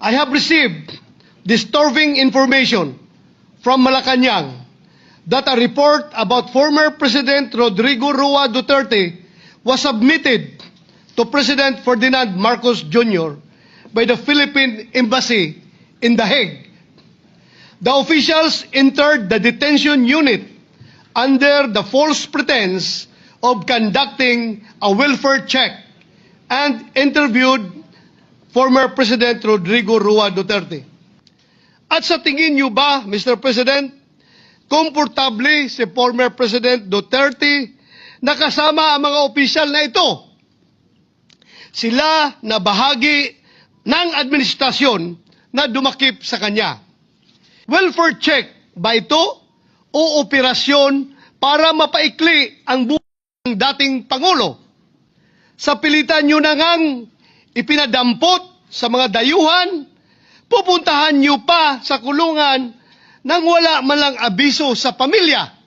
I have received disturbing information from Malacanang that a report about former President Rodrigo Rua Duterte was submitted to President Ferdinand Marcos Jr. by the Philippine Embassy in The Hague. The officials entered the detention unit under the false pretense of conducting a welfare check and interviewed former President Rodrigo Rua Duterte. At sa tingin niyo ba, Mr. President, komportable si former President Duterte na kasama ang mga opisyal na ito? Sila na bahagi ng administrasyon na dumakip sa kanya. Welfare check ba ito o operasyon para mapaikli ang buhay ng dating Pangulo? Sa pilitan nyo na ngang ipinadampot sa mga dayuhan, pupuntahan nyo pa sa kulungan nang wala man lang abiso sa pamilya.